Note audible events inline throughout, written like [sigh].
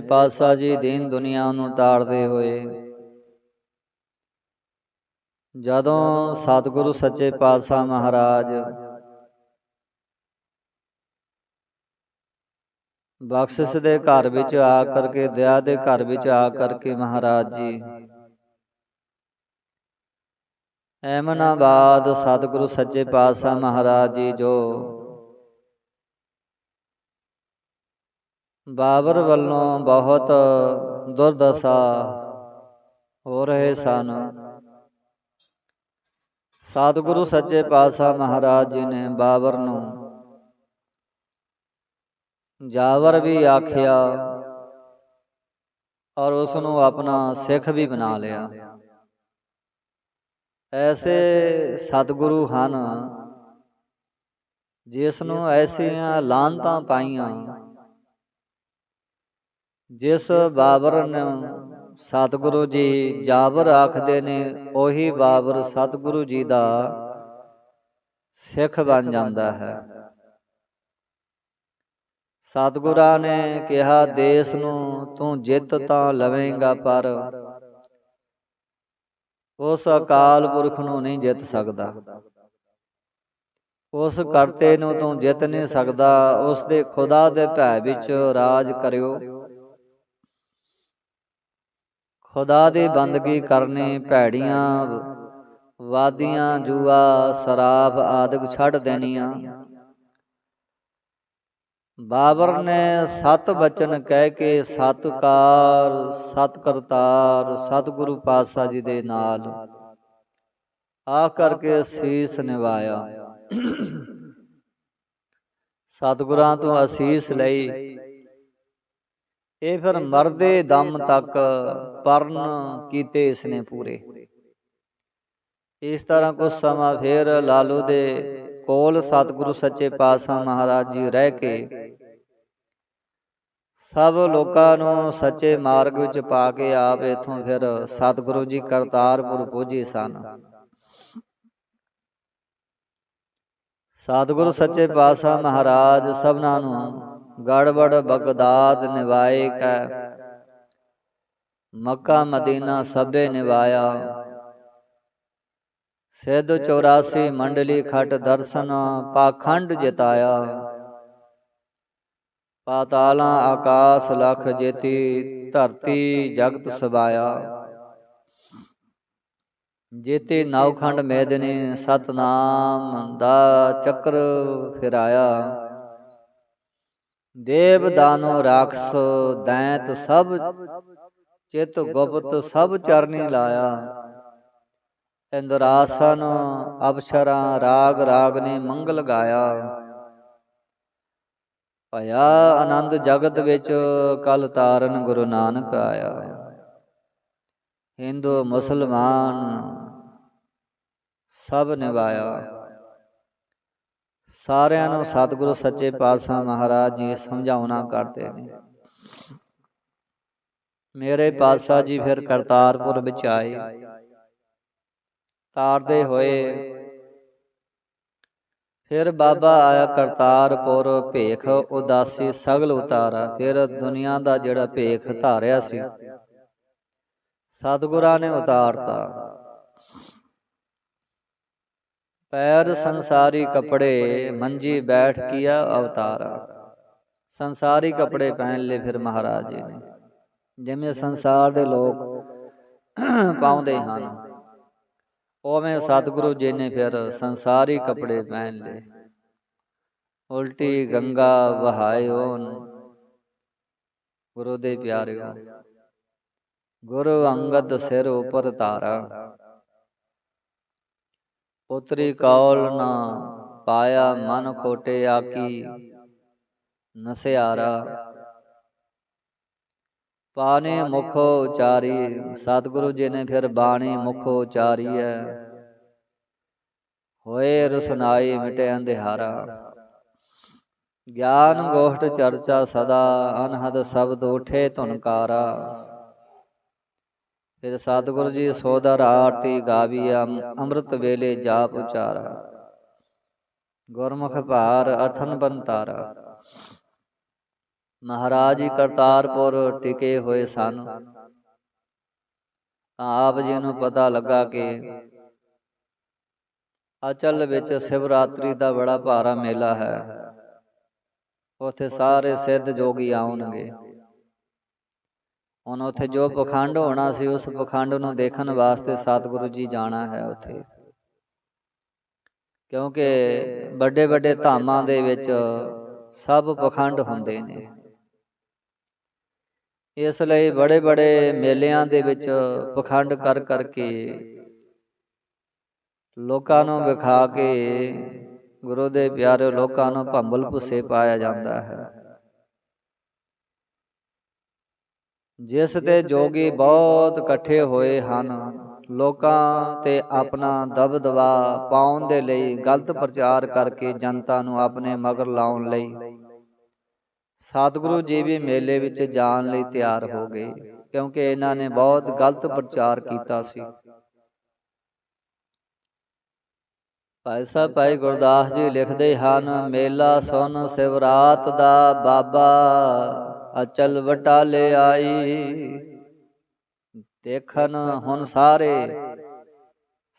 ਪਾਤਸ਼ਾਹ ਜੀ ਦੀਨ ਦੁਨੀਆ ਨੂੰ ਤਾੜਦੇ ਹੋਏ। ਜਦੋਂ ਸਤਿਗੁਰੂ ਸੱਚੇ ਪਾਤਸ਼ਾਹ ਮਹਾਰਾਜ ਬਖਸ਼ਿਸ਼ ਦੇ ਘਰ ਵਿੱਚ ਆ ਕਰਕੇ, ਦਇਆ ਦੇ ਘਰ ਵਿੱਚ ਆ ਕਰਕੇ ਮਹਾਰਾਜ ਜੀ, ਐਮਨਾਬਾਦ ਸਤਿਗੁਰੂ ਸੱਚੇ ਪਾਤਸ਼ਾਹ ਮਹਾਰਾਜ ਜੀ ਜੋ ਬਾਬਰ ਵੱਲੋਂ ਬਹੁਤ ਦੁਰਦਸ਼ਾ ਹੋ ਰਹੇ ਸਨ। ਸਤਿਗੁਰੂ ਸੱਚੇ ਪਾਤਸ਼ਾਹ ਮਹਾਰਾਜ ਜੀ ਨੇ ਬਾਬਰ ਨੂੰ ਜਾਵਰ ਵੀ ਆਖਿਆ ਔਰ ਉਸ ਨੂੰ ਆਪਣਾ ਸਿੱਖ ਵੀ ਬਣਾ ਲਿਆ। ਐਸੇ ਸਤਿਗੁਰੂ ਹਨ ਜਿਸ ਨੂੰ ਐਸੀਆਂ ਲਾਂਤਾਂ ਪਾਈਆਂ ਜਿਸ ਬਾਬਰ ਨੂੰ ਸਤਿਗੁਰੂ ਜੀ ਜਾਬਰ ਆਖਦੇ ਨੇ ਉਹੀ ਬਾਬਰ ਸਤਿਗੁਰੂ ਜੀ ਦਾ ਸਿੱਖ ਬਣ ਜਾਂਦਾ ਹੈ। ਸਤਿਗੁਰਾਂ ਨੇ ਕਿਹਾ ਦੇਸ ਨੂੰ ਤੂੰ ਜਿੱਤ ਤਾਂ ਲਵੇਂਗਾ ਪਰ ਉਸ ਅਕਾਲ ਪੁਰਖ ਨੂੰ ਨਹੀਂ ਜਿੱਤ ਸਕਦਾ। ਉਸ ਕਰਤੇ ਨੂੰ ਤੂੰ ਜਿੱਤ ਨਹੀਂ ਸਕਦਾ ਉਸ ਦੇ ਖੁਦਾ ਦੇ ਭੈ ਵਿੱਚ ਰਾਜ ਕਰਿਓ। ਖੁਦਾ ਦੀ ਬੰਦਗੀ ਕਰਨੀ ਭੈੜੀਆਂ, ਵਾਦੀਆਂ, ਜੂਆ ਸ਼ਰਾਬ ਆਦਿਕ ਛੱਡ ਦੇਣੀਆਂ। ਬਾਬਰ ਨੇ ਸਤ ਬਚਨ ਕਹਿ ਕੇ, ਸਤਕਾਰ ਸਤ ਕਰਤਾਰ ਸਤਿਗੁਰੂ ਪਾਤਸ਼ਾਹ ਜੀ ਦੇ ਨਾਲ ਆ ਕਰਕੇ ਸੀਸ ਨਿਵਾਇਆ। ਸਤਿਗੁਰਾਂ ਤੋਂ ਅਸੀਸ ਲਈ ਇਹ ਫਿਰ ਮਰਦੇ ਦਮ ਤੱਕ ਪਰਨ ਕੀਤੇ ਇਸ ਨੇ ਪੂਰੇ। ਇਸ ਤਰ੍ਹਾਂ ਕੁਝ ਸਮਾਂ ਫੇਰ ਲਾਲੂ ਦੇ ਕੋਲ ਸਤਿਗੁਰੂ ਸੱਚੇ ਪਾਤਸ਼ਾਹ ਮਹਾਰਾਜ ਜੀ ਰਹਿ ਕੇ ਸਭ ਲੋਕਾਂ ਨੂੰ ਸੱਚੇ ਮਾਰਗ ਵਿੱਚ ਪਾ ਕੇ ਆਪ ਇਥੋਂ ਫਿਰ ਸਤਿਗੁਰੂ ਜੀ ਕਰਤਾਰਪੁਰ ਪੁੱਜੇ ਸਨ। ਸਤਿਗੁਰੂ ਸੱਚੇ ਪਾਤਸ਼ਾਹ ਮਹਾਰਾਜ ਸਭਨਾਂ ਨੂੰ ਗੜਬੜ ਬਗਦਾਦ ਨਿਵਾਏ ਕੈ। ਮੱਕਾ ਮਦੀਨਾ ਸਭੇ ਨਿਵਾਇਆ। ਸਿੱਧ 84 ਮੰਡਲੀ ਖਟ ਦਰਸ਼ਨ ਪਾਖੰਡ ਜਿਤਾਇਆ। ਪਾਤਾਲਾਂ ਆਕਾਸ ਲਖ ਜੇਤੀ ਧਰਤੀ ਜਗਤ ਸਬਾਇਆ। ਜੇਤੇ ਨਵਖੰਡ ਮੈਦਨੇ ਸਤਨਾਮ ਦਾ ਚੱਕਰ ਫਿਰਾਇਆ। ਦੇਵ ਦਾਨੋ ਰਾਖਸ, ਦੈਂਤ ਸਭ, ਚਿਤ ਗੁਪਤ ਸਭ ਚਰਨੀ ਲਾਇਆ। ਇੰਦਰਾਸਨ ਅਪਸ਼ਰਾਂ ਰਾਗ ਰਾਗ ਨੇ ਮੰਗਲ ਗਾਇਆ ਭਇਆ ਆਨੰਦ ਜਗਤ ਵਿੱਚ ਕਲ ਤਾਰਨ ਗੁਰੂ ਨਾਨਕ ਆਇਆ। ਹਿੰਦੂ ਮੁਸਲਮਾਨ ਸਭ ਨਿਭਾਇਆ। ਸਾਰਿਆਂ ਨੂੰ ਸਤਿਗੁਰੂ ਸੱਚੇ ਪਾਤਸ਼ਾਹ ਮਹਾਰਾਜ ਜੀ ਸਮਝਾਉਣਾ ਕਰਦੇ ਨੇ। ਮੇਰੇ ਪਾਤਸ਼ਾਹ ਜੀ ਫਿਰ ਕਰਤਾਰਪੁਰ ਵਿੱਚ ਆਏ। ਤਾਰਦੇ ਹੋਏ ਫਿਰ ਬਾਬਾ ਆਇਆ ਕਰਤਾਰਪੁਰ ਭੇਖ ਉਦਾਸੀ ਸਗਲ ਉਤਾਰਾ। ਫਿਰ ਦੁਨੀਆ ਦਾ ਜਿਹੜਾ ਭੇਖ ਧਾਰਿਆ ਸੀ। ਸਤਿਗੁਰਾਂ ਨੇ ਉਤਾਰਤਾ। ਪੈਰ ਸੰਸਾਰੀ ਕਪੜੇ ਮੰਜੀ ਬੈਠ ਕੀਆ ਅਵਤਾਰਾ। ਸੰਸਾਰੀ ਕਪੜੇ ਪਹਿਨ ਲਏ ਫਿਰ ਮਹਾਰਾਜ ਜੀ ਨੇ। ਜਿਵੇਂ ਸੰਸਾਰ ਦੇ ਲੋਕ [clears throat] ਪਾਉਂਦੇ ਹਨ ਉਵੇਂ ਸਤਿਗੁਰੂ ਜੀ ਨੇ ਫਿਰ ਸੰਸਾਰੀ ਕਪੜੇ ਪਹਿਨ ਲਏ। ਉਲਟੀ ਗੰਗਾ ਵਹਾਇਓ ਗੁਰੂ ਦੇ ਪਿਆਰਿਓ। ਗੁਰੂ ਅੰਗਦ ਸਿਰ ਉਪਰ ਧਾਰਾ। ਉਤਰੀ ਕੌਲ ਨਾ ਪਾਇਆ ਮਨ ਖੋਟੇ ਆਕੀ ਨਸਿਆਰਾ। ਪਾਣੇ ਮੁਖ ਉਚਾਰੀ ਸਤਿਗੁਰੂ ਜੀ ਨੇ ਫਿਰ ਬਾਣੀ ਮੁਖ ਉਚਾਰੀ ਹੈ। ਹੋਏ ਰਸਨਾਈ ਮਿਟੇ ਅੰਧਿਆਰਾ। ਗਿਆਨ ਗੋਸ਼ਟ ਚਰਚਾ ਸਦਾ ਅਨਹਦ ਸ਼ਬਦ ਉਠੇ ਧੁਨਕਾਰਾ। ਫਿਰ ਸਤਿਗੁਰੂ ਜੀ ਸੋਦਰ ਆਰਤੀ ਗਾਵੀ ਅੰਮ੍ਰਿਤ ਵੇਲੇ ਜਾਪ ਉਚਾਰਾ। ਗੁਰਮੁਖ ਭਾਰ ਅਰਥਨ ਬੰਤਾਰਾ। ਮਹਾਰਾਜ ਜੀ ਕਰਤਾਰਪੁਰ ਟਿਕੇ ਹੋਏ ਸਨ। ਤਾਂ ਆਪ ਜੀ ਨੂੰ ਪਤਾ ਲੱਗਾ ਕਿ ਅਚਲ ਵਿੱਚ ਸ਼ਿਵਰਾਤਰੀ ਦਾ ਬੜਾ ਭਾਰਾ ਮੇਲਾ ਹੈ। ਉੱਥੇ ਸਾਰੇ ਸਿੱਧ ਜੋਗੀ ਆਉਣਗੇ। ਹੁਣ ਉੱਥੇ ਜੋ ਪਖੰਡ ਹੋਣਾ ਸੀ ਉਸ ਪਖੰਡ ਨੂੰ ਦੇਖਣ ਵਾਸਤੇ ਸਤਿਗੁਰੂ ਜੀ ਜਾਣਾ ਹੈ ਉੱਥੇ। ਕਿਉਂਕਿ ਵੱਡੇ ਵੱਡੇ ਧਾਮਾਂ ਦੇ ਵਿੱਚ ਸਭ ਪਖੰਡ ਹੁੰਦੇ ਨੇ। ਇਸ ਲਈ ਬੜੇ ਬੜੇ ਮੇਲਿਆਂ ਦੇ ਵਿੱਚ ਪਖੰਡ ਕਰ ਕਰਕੇ ਲੋਕਾਂ ਨੂੰ ਵਿਖਾ ਕੇ ਗੁਰੂ ਦੇ ਪਿਆਰੇ ਲੋਕਾਂ ਨੂੰ ਭੰਬਲ ਭੁੱਸੇ ਪਾਇਆ ਜਾਂਦਾ ਹੈ। ਜਿਸ ਤੇ ਜੋਗੀ ਬਹੁਤ ਇਕੱਠੇ ਹੋਏ ਹਨ। ਲੋਕਾਂ ਤੇ ਆਪਣਾ ਦਬਦਬਾ ਪਾਉਣ ਦੇ ਲਈ ਗਲਤ ਪ੍ਰਚਾਰ ਕਰਕੇ ਜਨਤਾ ਨੂੰ ਆਪਣੇ ਮਗਰ ਲਾਉਣ ਲਈ। ਸਤਿਗੁਰੂ ਜੀ ਵੀ ਮੇਲੇ ਵਿੱਚ ਜਾਣ ਲਈ ਤਿਆਰ ਹੋ ਗਏ ਕਿਉਂਕਿ ਇਹਨਾਂ ਨੇ ਬਹੁਤ ਗਲਤ ਪ੍ਰਚਾਰ ਕੀਤਾ ਸੀ। ਭਾਈ ਸਾਹਿਬ ਭਾਈ ਗੁਰਦਾਸ ਜੀ ਲਿਖਦੇ ਹਨ ਮੇਲਾ ਸੁਨ ਸਿਵਰਾਤ ਦਾ ਬਾਬਾ ਅਚਲ ਵਟਾਲੇ ਆਈ। ਦੇਖਣ ਹੁਣ ਸਾਰੇ।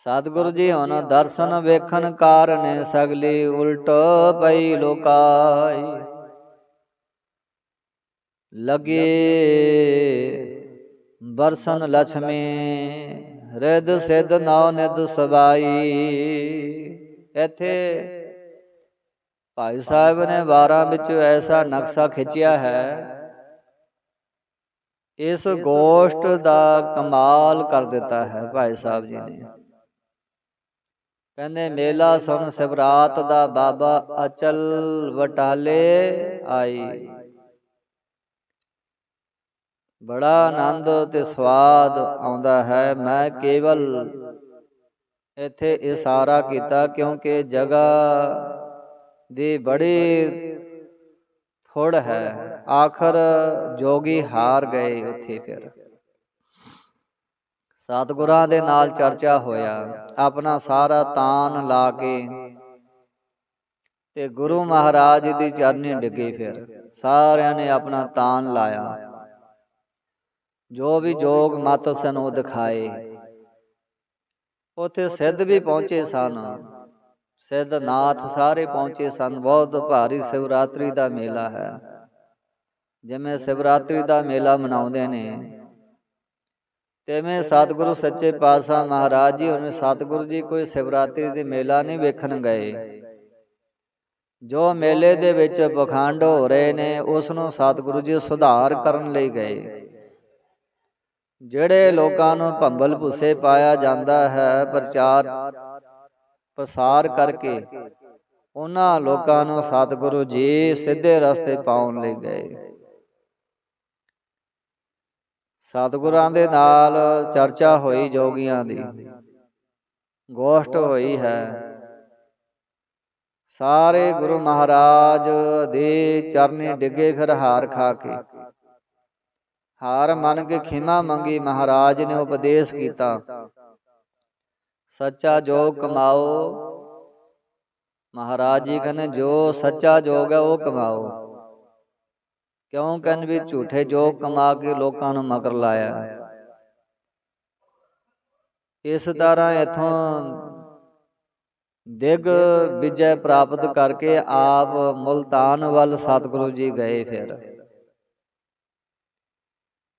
ਸਤਿਗੁਰੂ ਜੀ ਹੁਣ ਦਰਸ਼ਨ ਵੇਖਣ ਕਾਰਨ ਸਗਲੀ ਉਲਟ ਪਈ ਲੋਕਾਈ। ਲਗੇ ਬਰਸਨ ਲక్ష్ਮੀ ਰਿਦ ਸਿਧ ਨੌ ਨਿਦ ਸਬਾਈ। ਇੱਥੇ ਭਾਈ ਸਾਹਿਬ ਨੇ ਵਾਰਾਂ ਵਿੱਚ ਐਸਾ ਨਕਸ਼ਾ ਖਿੱਚਿਆ ਹੈ। ਇਸ ਗੋਸ਼ਟ ਦਾ ਕਮਾਲ ਕਰ ਦਿੱਤਾ ਹੈ ਭਾਈ ਸਾਹਿਬ ਜੀ ਨੇ। ਕਹਿੰਦੇ ਮੇਲਾ ਸੁਣ ਸਿਵਰਾਤ ਦਾ ਬਾਬਾ ਅਚਲ ਵਟਾਲੇ ਆਈ। ਬੜਾ ਆਨੰਦ ਤੇ ਸਵਾਦ ਆਉਂਦਾ ਹੈ। ਮੈਂ ਕੇਵਲ ਇੱਥੇ ਇਸ਼ਾਰਾ ਕੀਤਾ ਕਿਉਂਕਿ ਜਗ੍ਹਾ ਦੀ ਬੜੀ ਥੋੜ ਹੈ। ਆਖਰ ਜੋਗੀ ਹਾਰ ਗਏ ਉੱਥੇ ਫਿਰ। ਸਤਿਗੁਰਾਂ ਦੇ ਨਾਲ ਚਰਚਾ ਹੋਇਆ। ਆਪਣਾ ਸਾਰਾ ਤਾਨ ਲਾ ਕੇ ਤੇ ਗੁਰੂ ਮਹਾਰਾਜ ਦੀ ਚਰਨੀ ਡਿੱਗੇ ਫਿਰ। ਸਾਰਿਆਂ ਨੇ ਆਪਣਾ ਤਾਨ ਲਾਇਆ। ਜੋ ਵੀ ਜੋਗ ਮਤ ਸਨ ਉਹ ਦਿਖਾਏ। ਉਥੇ ਸਿੱਧ ਵੀ ਪਹੁੰਚੇ ਸਨ। ਸਿੱਧ ਨਾਥ ਸਾਰੇ ਪਹੁੰਚੇ ਸਨ। ਬਹੁਤ ਭਾਰੀ ਸ਼ਿਵਰਾਤਰੀ ਦਾ ਮੇਲਾ ਹੈ। ਜਿਵੇਂ ਸ਼ਿਵਰਾਤਰੀ ਦਾ ਮੇਲਾ ਮਨਾਉਂਦੇ ਨੇ। ਤੇਵੇਂ ਸਤਿਗੁਰੂ ਸੱਚੇ ਪਾਤਸ਼ਾਹ ਮਹਾਰਾਜ ਜੀ ਉਹਨੇ ਸਤਿਗੁਰੂ ਜੀ ਕੋਈ ਸ਼ਿਵਰਾਤਰੀ ਦੇ ਮੇਲਾ ਨਹੀਂ ਵੇਖਣ ਗਏ। ਜੋ ਮੇਲੇ ਦੇ ਵਿੱਚ ਪਖੰਡ ਹੋ ਰਹੇ ਨੇ ਉਸ ਨੂੰ ਸਤਿਗੁਰੂ ਜੀ ਸੁਧਾਰ ਕਰਨ ਲਈ ਗਏ। ਜਿਹੜੇ ਲੋਕਾਂ ਨੂੰ ਭੰਬਲ ਭੁੱਸੇ ਪਾਇਆ ਜਾਂਦਾ ਹੈ ਪ੍ਰਚਾਰ ਪ੍ਰਸਾਰ ਕਰਕੇ ਉਹਨਾਂ ਲੋਕਾਂ ਨੂੰ ਸਤਿਗੁਰੂ ਜੀ ਸਿੱਧੇ ਰਸਤੇ ਪਾਉਣ ਲਈ ਗਏ। ਸਤਿਗੁਰਾਂ ਦੇ ਨਾਲ ਚਰਚਾ ਹੋਈ ਜੋਗੀਆਂ ਦੀ। ਗੋਸ਼ਟ ਹੋਈ ਹੈ। ਸਾਰੇ ਗੁਰੂ ਮਹਾਰਾਜ ਦੇ ਚਰਨੇ ਡਿੱਗੇ ਫਿਰ ਹਾਰ ਖਾ ਕੇ। ਹਾਰ ਮੰਨ ਕੇ ਖਿਮਾ ਮੰਗੀ ਮਹਾਰਾਜ ਨੇ ਉਪਦੇਸ਼ ਕੀਤਾ। ਸੱਚਾ ਜੋਗ ਕਮਾਓ। ਮਹਾਰਾਜ ਜੀ ਕਹਿੰਦੇ, ਜੋ ਸੱਚਾ ਜੋਗ ਹੈ ਉਹ ਕਮਾਓ। ਕਿਉਂ ਕਹਿੰਦੇ ਵੀ ਝੂਠੇ ਜੋਗ ਕਮਾ ਕੇ ਲੋਕਾਂ ਨੂੰ ਮਗਰ ਲਾਇਆ। ਇਸ ਤਰ੍ਹਾਂ ਇਥੋਂ ਦਿਗ ਵਿਜੈ ਪ੍ਰਾਪਤ ਕਰਕੇ ਆਪ ਮੁਲਤਾਨ ਵੱਲ ਸਤਿਗੁਰੂ ਜੀ ਗਏ ਫਿਰ।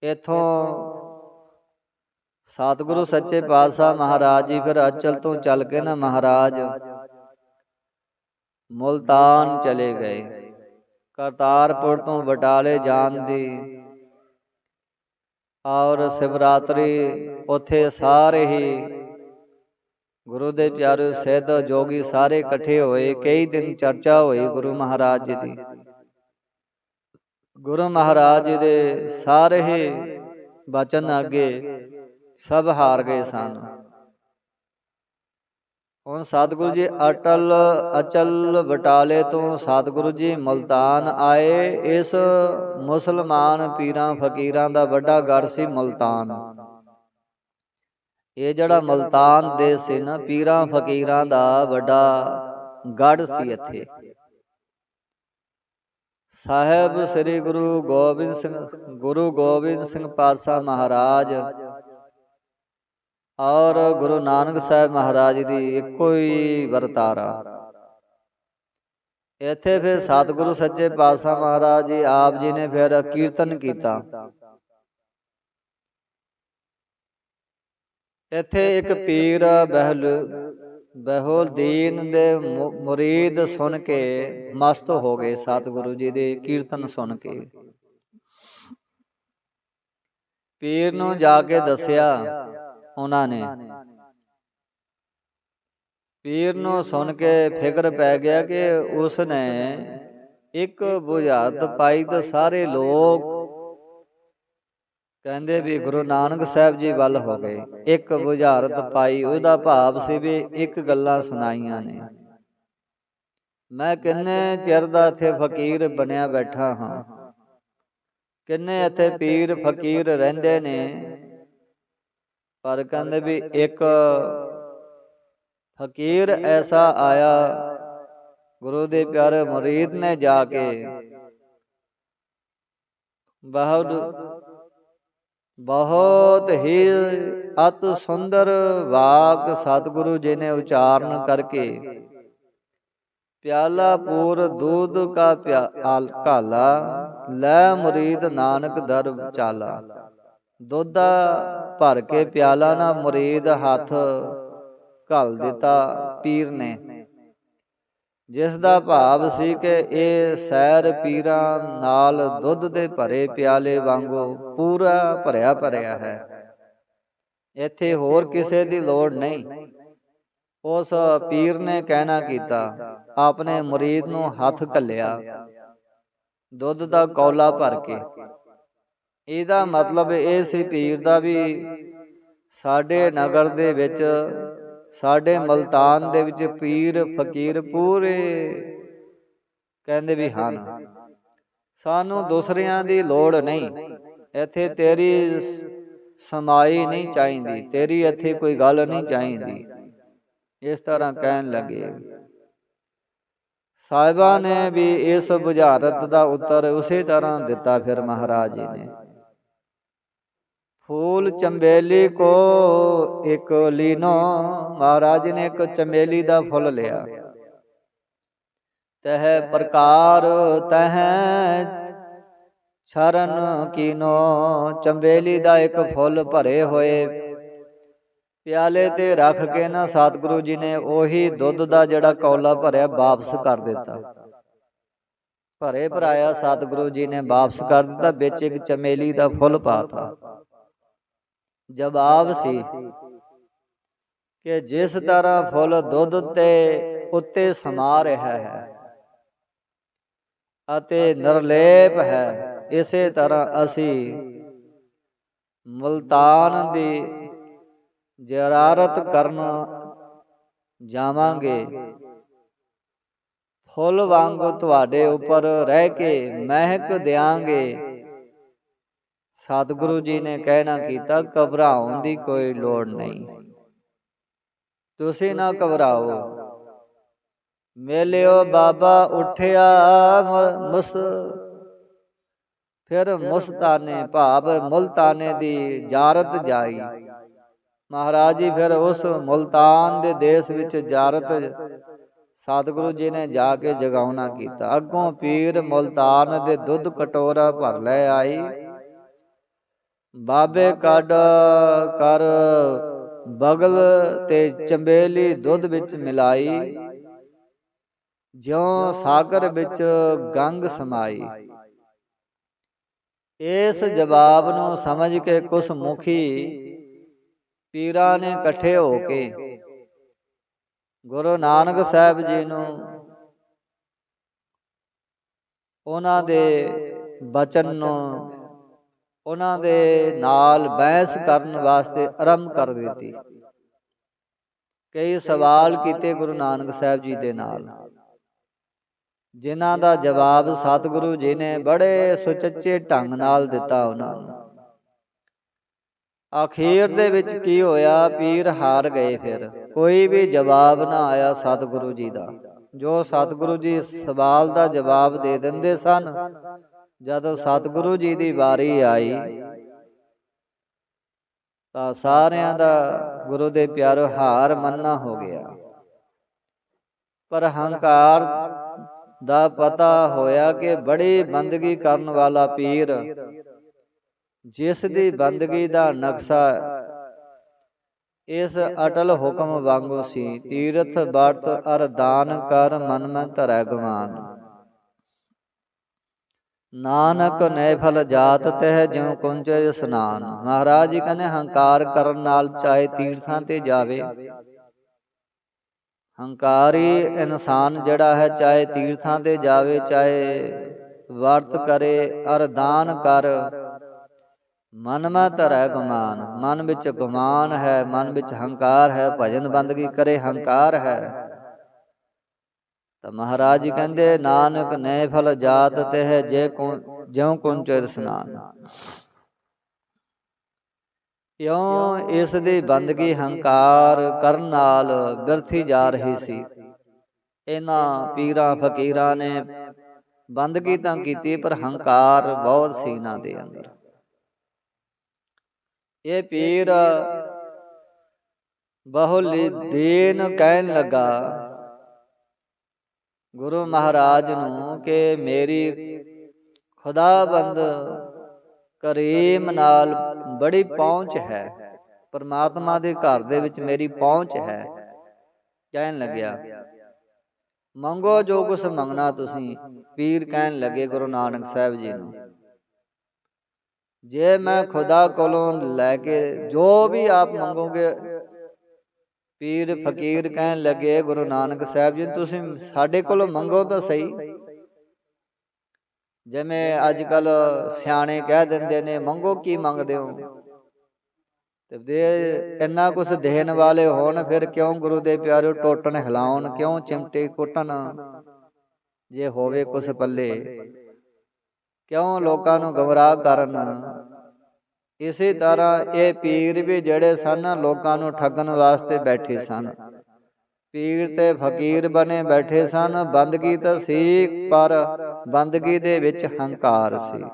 ਇਥੋਂ ਸਤਿਗੁਰੂ ਸੱਚੇ ਪਾਤਸ਼ਾਹ ਮਹਾਰਾਜ ਜੀ ਫਿਰ ਅਚਲ ਤੋਂ ਚੱਲ ਕੇ ਨਾ ਮਹਾਰਾਜ। ਮੁਲਤਾਨ ਚਲੇ ਗਏ। ਕਰਤਾਰਪੁਰ ਤੋਂ ਬਟਾਲੇ ਜਾਣ ਦੀ। ਔਰ ਸ਼ਿਵਰਾਤਰੀ ਉੱਥੇ ਸਾਰੇ ਹੀ ਗੁਰੂ ਦੇ ਪਿਆਰੇ ਸਿੱਧ ਜੋਗੀ ਸਾਰੇ ਇਕੱਠੇ ਹੋਏ। ਕਈ ਦਿਨ ਚਰਚਾ ਹੋਈ ਗੁਰੂ ਮਹਾਰਾਜ ਜੀ ਦੀ। ਗੁਰੂ ਮਹਾਰਾਜ ਜੀ ਦੇ ਸਾਰੇ ਹੀ ਬਚਨ ਅੱਗੇ ਸਭ ਹਾਰ ਗਏ ਸਨ। ਹੁਣ ਸਤਿਗੁਰੂ ਜੀ ਅਟਲ ਅਚਲ ਬਟਾਲੇ ਤੋਂ ਸਤਿਗੁਰੂ ਜੀ ਮਲਤਾਨ ਆਏ। ਇਸ ਮੁਸਲਮਾਨ ਪੀਰਾਂ ਫਕੀਰਾਂ ਦਾ ਵੱਡਾ ਗੜ ਸੀ ਮਲਤਾਨ। ਇਹ ਜਿਹੜਾ ਮਲਤਾਨ ਦੇ ਸੀ ਨਾ ਪੀਰਾਂ ਫਕੀਰਾਂ ਦਾ ਵੱਡਾ ਗੜ ਸੀ ਇੱਥੇ। ਸਾਹਿਬ ਸ੍ਰੀ ਗੁਰੂ ਗੋਬਿੰਦ ਸਿੰਘ ਗੁਰੂ ਗੋਬਿੰਦ ਸਿੰਘ ਪਾਤਸ਼ਾਹ ਮਹਾਰਾਜ ਔਰ ਗੁਰੂ ਨਾਨਕ ਸਾਹਿਬ ਮਹਾਰਾਜ ਦੀ ਇੱਕੋ ਹੀ ਵਰਤਾਰਾ। ਇੱਥੇ ਫਿਰ ਸਤਿਗੁਰੂ ਸੱਚੇ ਪਾਤਸ਼ਾਹ ਮਹਾਰਾਜ ਜੀ ਆਪ ਜੀ ਨੇ ਫਿਰ ਕੀਰਤਨ ਕੀਤਾ। ਇੱਥੇ ਇੱਕ ਪੀਰ ਬਹਿਲ ਬਹਿਲ ਦੀਨ ਦੇ ਮੁਰੀਦ ਸੁਣ ਕੇ ਮਸਤ ਹੋ ਗਏ ਸਤਿਗੁਰੂ ਜੀ ਦੇ ਕੀਰਤਨ ਸੁਣ ਕੇ। ਪੀਰ ਨੂੰ ਜਾ ਕੇ ਦੱਸਿਆ ਉਹਨਾਂ ਨੇ। ਪੀਰ ਨੂੰ ਸੁਣ ਕੇ ਫਿਕਰ ਪੈ ਗਿਆ ਕਿ ਉਸ ਨੇ ਇੱਕ ਬੁਝਾਰਤ ਪਾਈ ਤਾਂ ਸਾਰੇ ਲੋਕ ਕਹਿੰਦੇ ਵੀ ਗੁਰੂ ਨਾਨਕ ਸਾਹਿਬ ਜੀ ਵੱਲ ਹੋ ਗਏ। ਇੱਕ ਬੁਝਾਰਤ ਪਾਈ ਉਹਦਾ ਭਾਵ ਸੀ ਵੀ ਇੱਕ ਗੱਲਾਂ ਸੁਣਾਈਆਂ ਨੇ। ਮੈਂ ਕਿੰਨੇ ਚਿਰ ਦਾ ਇੱਥੇ ਫਕੀਰ ਬਣਿਆ ਬੈਠਾ ਹਾਂ। ਕਿੰਨੇ ਇੱਥੇ ਪੀਰ ਫਕੀਰ ਰਹਿੰਦੇ ਨੇ। ਪਰ ਕਹਿੰਦੇ ਵੀ ਇੱਕ ਫਕੀਰ ਐਸਾ ਆਇਆ ਗੁਰੂ ਦੇ ਪਿਆਰੇ ਮੁਰੀਦ ਨੇ ਜਾ ਕੇ ਬਹੁਤ ਬਹੁਤ ਹੀ ਅਤ ਸੁੰਦਰ ਵਾਕ ਸਤਿਗੁਰੂ ਜੀ ਨੇ ਉਚਾਰਨ ਕਰਕੇ ਪਿਆਲਾ ਪੂਰ ਦੂਧ ਕਾ ਪਿਆਲ ਕਾਲਾ ਲੈ ਮੁਰੀਦ ਨਾਨਕ ਦਰ ਚਾਲਾ। ਦੁੱਧ ਭਰ ਕੇ ਪਿਆਲਾ ਨਾ ਮੁਰੀਦ ਹੱਥ ਘਲ ਦਿੱਤਾ ਪੀਰ ਨੇ। ਜਿਸ ਦਾ ਭਾਵ ਸੀ ਕਿ ਇਹ ਸੈਰ ਪੀਰਾਂ ਨਾਲ ਦੁੱਧ ਦੇ ਭਰੇ ਪਿਆਲੇ ਵਾਂਗੂ ਪੂਰਾ ਭਰਿਆ ਭਰਿਆ ਹੈ। ਇੱਥੇ ਹੋਰ ਕਿਸੇ ਦੀ ਲੋੜ ਨਹੀਂ। ਉਸ ਪੀਰ ਨੇ ਕਹਿਣਾ ਕੀਤਾ ਆਪਣੇ ਮੁਰੀਦ ਨੂੰ ਹੱਥ ਘੱਲਿਆ। ਦੁੱਧ ਦਾ ਕੌਲਾ ਭਰ ਕੇ। ਇਹਦਾ ਮਤਲਬ ਇਹ ਸੀ ਪੀਰ ਦਾ ਵੀ ਸਾਡੇ ਨਗਰ ਦੇ ਵਿੱਚ, ਸਾਡੇ ਮਲਤਾਨ ਦੇ ਵਿੱਚ ਪੀਰ, ਫਕੀਰ ਪੂਰੇ ਕਹਿੰਦੇ ਵੀ ਹਨ। ਸਾਨੂੰ ਦੂਸਰਿਆਂ ਦੀ ਲੋੜ ਨਹੀਂ। ਇੱਥੇ ਤੇਰੀ ਸਮਾਈ ਨਹੀਂ ਚਾਹੀਦੀ, ਤੇਰੀ ਇੱਥੇ ਕੋਈ ਗੱਲ ਨਹੀਂ ਚਾਹੀਦੀ। ਇਸ ਤਰ੍ਹਾਂ ਕਹਿਣ ਲੱਗੇ। ਸਾਹਿਬਾਂ ਨੇ ਵੀ ਇਸ ਬੁਝਾਰਤ ਦਾ ਉੱਤਰ ਉਸੇ ਤਰ੍ਹਾਂ ਦਿੱਤਾ ਫਿਰ ਮਹਾਰਾਜ ਜੀ ਨੇ। ਫੂਲ ਚੰਬੇਲੀ ਕੋ ਇੱਕ ਲੀਨੋ। ਮਹਾਰਾਜ ਨੇ ਇੱਕ ਚੰਬੇਲੀ ਦਾ ਫੁੱਲ ਲਿਆ। ਤਹ ਪ੍ਰਕਾਰ ਤਹ ਸ਼ਰਨ ਕੀਨੋ। ਚੰਬੇਲੀ ਦਾ ਇੱਕ ਫੁੱਲ ਭਰੇ ਹੋਏ। ਪਿਆਲੇ ਤੇ ਰੱਖ ਕੇ ਨਾ ਸਤਿਗੁਰੂ ਜੀ ਨੇ ਉਹੀ ਦੁੱਧ ਦਾ ਜਿਹੜਾ ਕੌਲਾ ਭਰਿਆ ਵਾਪਸ ਕਰ ਦਿੱਤਾ। ਭਰੇ ਭਰਾਇਆ ਸਤਿਗੁਰੂ ਜੀ ਨੇ ਵਾਪਸ ਕਰ ਦਿੱਤਾ ਵਿੱਚ ਇੱਕ ਚਮੇਲੀ ਦਾ ਫੁੱਲ ਪਾਤਾ ਜਵਾਬ ਸੀ ਕਿ ਜਿਸ ਤਰ੍ਹਾਂ ਫੁੱਲ ਦੁੱਧ ਤੇ ਉੱਤੇ ਸਮਾ ਰਿਹਾ ਹੈ ਅਤੇ ਨਿਰਲੇਪ ਹੈ ਇਸੇ ਤਰ੍ਹਾਂ ਅਸੀਂ ਮਲਤਾਨ ਦੀ ਜਰਾਰਤ ਕਰਨ ਜਾਵਾਂਗੇ। ਫੁੱਲ ਵਾਂਗੂ ਤੁਹਾਡੇ ਉੱਪਰ ਰਹਿ ਕੇ ਮਹਿਕ ਦਿਆਂਗੇ। ਸਤਿਗੁਰੂ ਜੀ ਨੇ ਕਹਿਣਾ ਕੀਤਾ, ਘਬਰਾਉਣ ਦੀ ਕੋਈ ਲੋੜ ਨਹੀਂ। ਤੁਸੀਂ ਨਾ ਘਬਰਾਓ। ਮੇਲਿਓ ਬਾਬਾ ਉਠਿਆ ਮੁਸ। ਫਿਰ ਮੁਸਤਾਨੇ ਭਾਵ ਮੁਲਤਾਨੇ ਦੀ ਜਾਰਤ ਜਾਈ। ਮਹਾਰਾਜ ਜੀ ਫਿਰ ਉਸ ਮੁਲਤਾਨ ਦੇ ਦੇਸ਼ ਵਿੱਚ ਜਾਰਤ ਸਤਿਗੁਰੂ ਜੀ ਨੇ ਜਾ ਕੇ ਜਗਾਉਣਾ ਕੀਤਾ। ਅੱਗੋਂ ਪੀਰ ਮੁਲਤਾਨ ਦੇ ਦੁੱਧ ਕਟੋਰਾ ਭਰ ਲੈ ਆਈ। ਬਾਬੇ ਕੱਢ ਕਰ ਬਗਲ ਤੇ ਚੰਬੇਲੀ ਦੁੱਧ ਵਿੱਚ ਮਿਲਾਈ। ਜਿਉ ਸਾਗਰ ਵਿੱਚ ਗੰਗ ਸਮਾਈ। ਇਸ ਜਵਾਬ ਨੂੰ ਸਮਝ ਕੇ ਕੁਸ ਮੁਖੀ ਪੀਰਾਂ ਨੇ ਇਕੱਠੇ ਹੋ ਕੇ ਗੁਰੂ ਨਾਨਕ ਸਾਹਿਬ ਜੀ ਨੂੰ ਉਹਨਾਂ ਦੇ ਬਚਨ ਨੂੰ ਉਹਨਾਂ ਦੇ ਨਾਲ ਬਹਿਸ ਕਰਨ ਵਾਸਤੇ ਆਰੰਭ ਕਰ ਦਿੱਤੀ। ਕਈ ਸਵਾਲ ਕੀਤੇ ਗੁਰੂ ਨਾਨਕ ਸਾਹਿਬ ਜੀ ਦੇ ਨਾਲ। ਜਿਨ੍ਹਾਂ ਦਾ ਜਵਾਬ ਸਤਿਗੁਰੂ ਜੀ ਨੇ ਬੜੇ ਸੁਚੱਜੇ ਢੰਗ ਨਾਲ ਦਿੱਤਾ ਉਹਨਾਂ ਨੂੰ। ਆਖੀਰ ਦੇ ਵਿੱਚ ਕੀ ਹੋਇਆ? ਪੀਰ ਹਾਰ ਗਏ ਫਿਰ। ਕੋਈ ਵੀ ਜਵਾਬ ਨਾ ਆਇਆ ਸਤਿਗੁਰੂ ਜੀ ਦਾ। ਜੋ ਸਤਿਗੁਰੂ ਜੀ ਸਵਾਲ ਦਾ ਜਵਾਬ ਦੇ ਦਿੰਦੇ ਸਨ। ਜਦੋਂ ਸਤਿਗੁਰੂ ਜੀ ਦੀ ਵਾਰੀ ਆਈ ਤਾਂ ਸਾਰਿਆਂ ਦਾ ਗੁਰੂ ਦੇ ਪਿਆਰੋ ਹਾਰ ਮੰਨਣਾ ਹੋ ਗਿਆ। ਪਰ ਹੰਕਾਰ ਦਾ ਪਤਾ ਹੋਇਆ ਕਿ ਬੜੀ ਬੰਦਗੀ ਕਰਨ ਵਾਲਾ ਪੀਰ ਜਿਸ ਦੀ ਬੰਦਗੀ ਦਾ ਨਕਸ਼ਾ ਇਸ ਅਟਲ ਹੁਕਮ ਵਾਂਗੂ ਸੀ ਤੀਰਥ ਵਰਤ ਅਰ ਦਾਨ ਕਰ ਮਨ ਮੈਂ ਧਰੈ ਗਮਾਨ ਨਾਨਕ ਨੈਫਲ ਜਾਤ ਤਹਿ ਜਿਉ ਕੁੰਜ ਇਸਨਾਨ। ਮਹਾਰਾਜ ਜੀ ਕਹਿੰਦੇ, ਹੰਕਾਰ ਕਰਨ ਨਾਲ ਚਾਹੇ ਤੀਰਥਾਂ ਤੇ ਜਾਵੇ। ਹੰਕਾਰੀ ਇਨਸਾਨ ਜਿਹੜਾ ਹੈ, ਚਾਹੇ ਤੀਰਥਾਂ ਤੇ ਜਾਵੇ, ਚਾਹੇ ਵਰਤ ਕਰੇ ਅਰਦਾਨ ਕਰ। ਮਨ ਮਾ ਧਰੈ ਗੁਮਾਨ, ਮਨ ਵਿੱਚ ਗੁਮਾਨ ਹੈ, ਮਨ ਵਿੱਚ ਹੰਕਾਰ ਹੈ, ਭਜਨ ਬੰਦਗੀ ਕਰੇ, ਹੰਕਾਰ ਹੈ। ਤਾਂ ਮਹਾਰਾਜ ਜੀ ਕਹਿੰਦੇ, ਨਾਨਕ ਨੈ ਫਲ ਜਾਤ ਤਹਿ ਜੇ ਜਿਉ ਕੁੰਚ ਰਸਨਾਨ ਇਉਂ ਇਸ ਦੀ ਬੰਦਗੀ ਹੰਕਾਰ ਕਰਨ ਨਾਲ ਬਿਰਥੀ ਜਾ ਰਹੀ ਸੀ। ਇਹਨਾਂ ਪੀਰਾਂ ਫਕੀਰਾਂ ਨੇ ਬੰਦਗੀ ਤਾਂ ਕੀਤੀ, ਪਰ ਹੰਕਾਰ ਬਹੁਤ ਸੀ ਇਹਨਾਂ ਦੇ ਅੰਦਰ। ਇਹ ਪੀਰ ਬਹੁਲੀ ਦੀਨ ਕਹਿਣ ਲੱਗਾ ਗੁਰੂ ਮਹਾਰਾਜ ਨੂੰ ਕਿ ਮੇਰੀ ਖੁਦਾਬੰਦ ਕਰੀਮ ਨਾਲ ਬੜੀ ਪਹੁੰਚ ਹੈ। ਪਰਮਾਤਮਾ ਦੇ ਘਰ ਦੇ ਵਿੱਚ ਮੇਰੀ ਪਹੁੰਚ ਹੈ। ਕਹਿਣ ਲੱਗਿਆ, ਮੰਗੋ ਜੋ ਕੁਛ ਮੰਗਣਾ ਤੁਸੀਂ, ਪੀਰ ਕਹਿਣ ਲੱਗੇ ਗੁਰੂ ਨਾਨਕ ਸਾਹਿਬ ਜੀ ਨੂੰ। ਜੇ ਮੈਂ ਖੁਦਾ ਕੋਲੋਂ ਲੈ ਕੇ ਜੋ ਵੀ ਆਪ ਮੰਗੋਗੇ ਪੀਰ ਫਕੀਰ ਕਹਿਣ ਲੱਗੇ ਗੁਰੂ ਨਾਨਕ ਸਾਹਿਬ ਜੀ ਤੁਸੀਂ ਸਾਡੇ ਕੋਲੋਂ ਮੰਗੋ ਤਾਂ ਸਹੀ। ਜਿਵੇਂ ਅੱਜ ਕੱਲ ਸਿਆਣੇ ਕਹਿ ਦਿੰਦੇ ਨੇ ਮੰਗੋ ਕੀ ਮੰਗਦੇ ਹੋ? ਤੇ ਦੇ ਇੰਨਾ ਕੁਝ ਦੇਣ ਵਾਲੇ ਹੋਣ ਫਿਰ ਕਿਉਂ ਗੁਰੂ ਦੇ ਪਿਆਰੇ ਟੋਟਣ ਹਿਲਾਉਣ ਕਿਉਂ ਚਿਮਟੇ ਕੁੱਟਣ? ਜੇ ਹੋਵੇ ਕੁਛ ਪੱਲੇ ਕਿਉਂ ਲੋਕਾਂ ਨੂੰ ਗਮਰਾਹ ਕਰਨ? ਇਸੇ ਤਰ੍ਹਾਂ ਇਹ ਪੀਰ ਵੀ ਜਿਹੜੇ ਸਨ, ਲੋਕਾਂ ਨੂੰ ਠੱਗਣ ਵਾਸਤੇ ਬੈਠੇ ਸਨ। ਪੀਰ ਤੇ ਫਕੀਰ ਬਣੇ ਬੈਠੇ ਸਨ। ਬੰਦਗੀ ਤਾਂ ਸੀ, ਪਰ ਬੰਦਗੀ ਦੇ ਵਿੱਚ ਹੰਕਾਰ ਸੀ।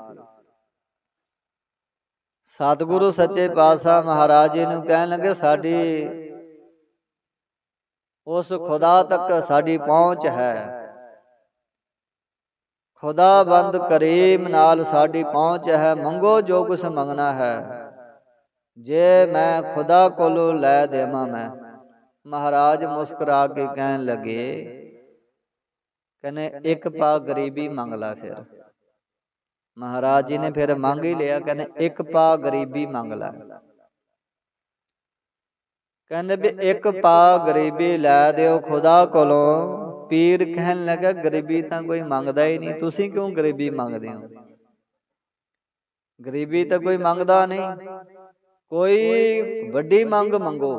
ਸਤਿਗੁਰੂ ਸੱਚੇ ਪਾਤਸ਼ਾਹ ਮਹਾਰਾਜ ਜੀ ਨੂੰ ਕਹਿਣ ਲੱਗੇ, ਸਾਡੀ, ਉਸ ਖੁਦਾ ਤੱਕ ਸਾਡੀ ਪਹੁੰਚ ਹੈ। ਖੁਦਾ ਬੰਦ ਕਰੀਮ ਨਾਲ ਸਾਡੀ ਪਹੁੰਚ ਹੈ ਮੰਗੋ ਜੋ ਕੁਛ ਮੰਗਣਾ ਹੈ। ਜੇ ਮੈਂ ਖੁਦਾ ਕੋਲੋਂ ਲੈ ਦੇਵਾਂ ਮੈਂ। ਮਹਾਰਾਜ ਮੁਸਕਰਾ ਕੇ ਕਹਿਣ ਲੱਗੇ ਕਹਿੰਦੇ ਇੱਕ ਪਾ ਗਰੀਬੀ ਮੰਗ ਲੈ ਫਿਰ। ਮਹਾਰਾਜ ਜੀ ਨੇ ਫਿਰ ਮੰਗ ਹੀ ਲਿਆ ਕਹਿੰਦੇ ਇੱਕ ਪਾ ਗਰੀਬੀ ਮੰਗ ਲੈ। ਕਹਿੰਦੇ ਵੀ ਇੱਕ ਪਾ ਗਰੀਬੀ ਲੈ ਦਿਓ ਖੁਦਾ ਕੋਲੋਂ। ਪੀਰ ਕਹਿਣ ਲੱਗਾ, ਗਰੀਬੀ ਤਾਂ ਕੋਈ ਮੰਗਦਾ ਹੀ ਨਹੀਂ। ਤੁਸੀਂ ਕਿਉਂ ਗਰੀਬੀ ਮੰਗਦੇ ਹੋ? ਗਰੀਬੀ ਤਾਂ ਕੋਈ ਮੰਗਦਾ ਨਹੀਂ। ਕੋਈ ਵੱਡੀ ਮੰਗ ਮੰਗੋ।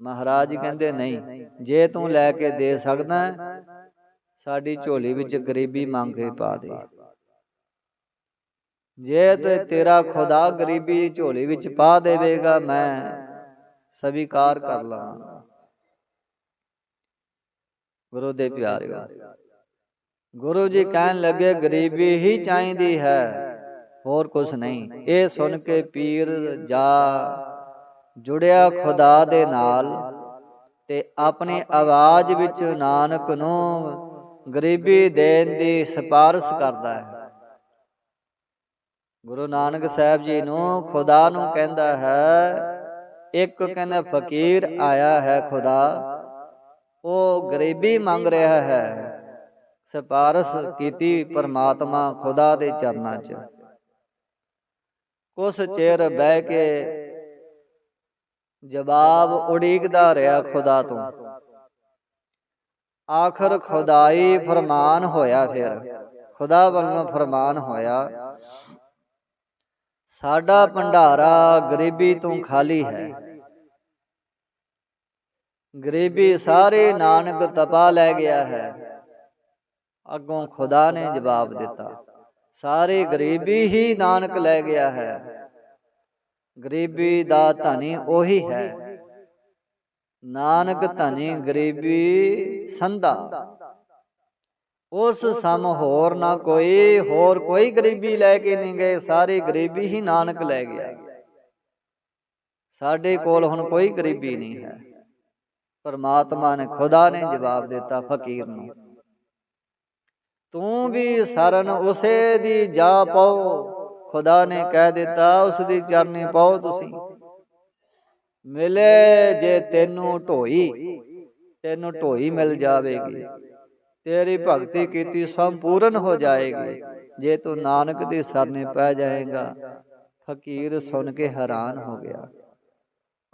ਮਹਾਰਾਜ ਕਹਿੰਦੇ, ਨਹੀਂ, ਜੇ ਤੂੰ ਲੈ ਕੇ ਦੇ ਸਕਦਾ, ਸਾਡੀ ਝੋਲੀ ਵਿੱਚ ਗਰੀਬੀ ਮੰਗ ਕੇ ਪਾ ਦੇ। ਜੇ ਤੇ ਤੇਰਾ ਖੁਦਾ ਗਰੀਬੀ ਝੋਲੀ ਵਿੱਚ ਪਾ ਦੇਵੇਗਾ, ਮੈਂ ਸਵੀਕਾਰ ਕਰ ਲਵਾਂਗਾ ਗੁਰੂ ਦੇ ਪਿਆਰਿਓ ਗੁਰੂ ਜੀ ਕਹਿਣ ਲੱਗੇ ਗਰੀਬੀ ਹੀ ਚਾਹੀਦੀ ਹੈ। ਹੋਰ ਕੁਝ ਨਹੀਂ। ਇਹ ਸੁਣ ਕੇ ਪੀਰ ਜਾ ਜੁੜਿਆ ਖੁਦਾ ਦੇ ਨਾਲ ਤੇ ਆਪਣੀ ਆਵਾਜ਼ ਵਿੱਚ ਨਾਨਕ ਨੂੰ ਗਰੀਬੀ ਦੇਣ ਦੀ ਸਿਫਾਰਿਸ਼ ਕਰਦਾ ਹੈ। ਗੁਰੂ ਨਾਨਕ ਸਾਹਿਬ ਜੀ ਨੂੰ ਖੁਦਾ ਨੂੰ ਕਹਿੰਦਾ ਹੈ ਇੱਕ ਕਹਿੰਦਾ ਫਕੀਰ ਆਇਆ ਹੈ ਖੁਦਾ। ਉਹ ਗਰੀਬੀ ਮੰਗ ਰਿਹਾ ਹੈ। ਸਿਫਾਰਸ਼ ਕੀਤੀ ਪਰਮਾਤਮਾ ਖੁਦਾ ਦੇ ਚਰਨਾਂ 'ਚ। ਕੁਛ ਚਿਰ ਬਹਿ ਕੇ ਜਵਾਬ ਉਡੀਕਦਾ ਰਿਹਾ ਖੁਦਾ ਤੋਂ। ਆਖਰ ਖੁਦਾਈ ਫਰਮਾਨ ਹੋਇਆ ਫਿਰ। ਖੁਦਾ ਵੱਲੋਂ ਫਰਮਾਨ ਹੋਇਆ। ਸਾਡਾ ਭੰਡਾਰਾ ਗਰੀਬੀ ਤੋਂ ਖਾਲੀ ਹੈ। ਗਰੀਬੀ ਸਾਰੇ ਨਾਨਕ ਤਪਾ ਲੈ ਗਿਆ ਹੈ। ਅੱਗੋਂ ਖੁਦਾ ਨੇ ਜਵਾਬ ਦਿੱਤਾ, ਸਾਰੇ ਗਰੀਬੀ ਹੀ ਨਾਨਕ ਲੈ ਗਿਆ ਹੈ। ਗਰੀਬੀ ਦਾ ਧਨੀ ਉਹੀ ਹੈ। ਨਾਨਕ ਧਨੀ ਗਰੀਬੀ ਸੰਧਾ। ਉਸ ਸਮ ਹੋਰ ਨਾ ਕੋਈ, ਹੋਰ ਕੋਈ ਗਰੀਬੀ ਲੈ ਕੇ ਨਹੀਂ ਗਏ, ਸਾਰੇ ਗਰੀਬੀ ਹੀ ਨਾਨਕ ਲੈ ਗਿਆ। ਸਾਡੇ ਕੋਲ ਹੁਣ ਕੋਈ ਗਰੀਬੀ ਨਹੀਂ ਹੈ। ਪਰਮਾਤਮਾ ਨੇ ਖੁਦਾ ਨੇ ਜਵਾਬ ਦਿੱਤਾ ਫਕੀਰ ਨੂੰ। ਤੂੰ ਵੀ ਸਰਨ ਉਸੇ ਦੀ ਜਾ ਪਾਓ। ਖੁਦਾ ਨੇ ਕਹਿ ਦਿੱਤਾ, ਉਸ ਦੀ ਚਰਨੀ ਪਾਓ ਤੁਸੀਂ। ਮਿਲੇ ਜੇ ਤੈਨੂੰ ਢੋਈ ਤੈਨੂੰ ਢੋਈ ਮਿਲ ਜਾਵੇਗੀ। ਤੇਰੀ ਭਗਤੀ ਕੀਤੀ ਸੰਪੂਰਨ ਹੋ ਜਾਏਗੀ। ਜੇ ਤੂੰ ਨਾਨਕ ਦੀ ਸਰਨੇ ਪੈ ਜਾਏਗਾ, ਫਕੀਰ ਸੁਣ ਕੇ ਹੈਰਾਨ ਹੋ ਗਿਆ।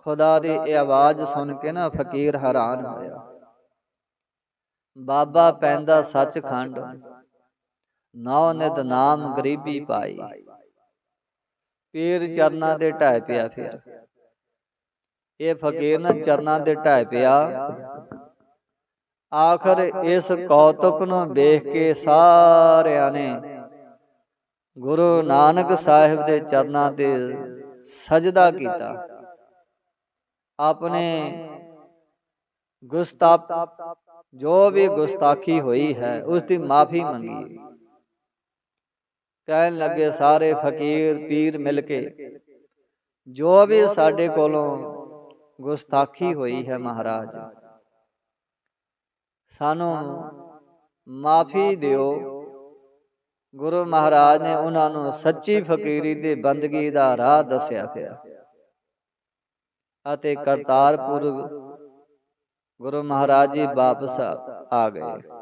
ਖੁਦਾ ਦੀ ਇਹ ਆਵਾਜ਼ ਸੁਣ ਕੇ ਨਾ ਫਕੀਰ ਹੈਰਾਨ ਹੋਇਆ। ਬਾਬਾ ਪੈਂਦਾ ਸੱਚਖੰਡ। ਨੌ ਨਿਤ ਨਾਮ ਗਰੀਬੀ ਪਾਈ। ਪੀਰ ਚਰਨਾਂ ਦੇ ਢਹਿ ਪਿਆ ਫਿਰ। ਇਹ ਫਕੀਰ ਨਾ ਚਰਨਾਂ ਦੇ ਢਹਿ ਪਿਆ। ਆਖਰ ਇਸ ਕੌਤਕ ਨੂੰ ਵੇਖ ਕੇ ਸਾਰਿਆਂ ਨੇ ਗੁਰੂ ਨਾਨਕ ਸਾਹਿਬ ਦੇ ਚਰਨਾਂ ਤੇ ਸਜਦਾ ਕੀਤਾ। ਆਪਣੇ ਗੁਸਤਾਪ ਜੋ ਵੀ ਗੁਸਤਾਖੀ ਹੋਈ ਹੈ ਉਸ ਦੀ ਮਾਫੀ ਮੰਗੀ। ਕਹਿਣ ਲੱਗੇ ਸਾਰੇ ਫਕੀਰ ਪੀਰ ਮਿਲ ਕੇ। ਜੋ ਵੀ ਸਾਡੇ ਕੋਲੋਂ ਗੁਸਤਾਖੀ ਹੋਈ ਹੈ ਮਹਾਰਾਜ। ਸਾਨੂੰ ਮਾਫੀ ਦਿਓ। ਗੁਰੂ ਮਹਾਰਾਜ ਨੇ ਉਹਨਾਂ ਨੂੰ ਸੱਚੀ ਫਕੀਰੀ ਤੇ ਬੰਦਗੀ ਦਾ ਰਾਹ ਦੱਸਿਆ ਫਿਰ ਅਤੇ ਕਰਤਾਰਪੁਰ ਗੁਰੂ ਮਹਾਰਾਜ ਜੀ ਵਾਪਸ ਆ ਗਏ।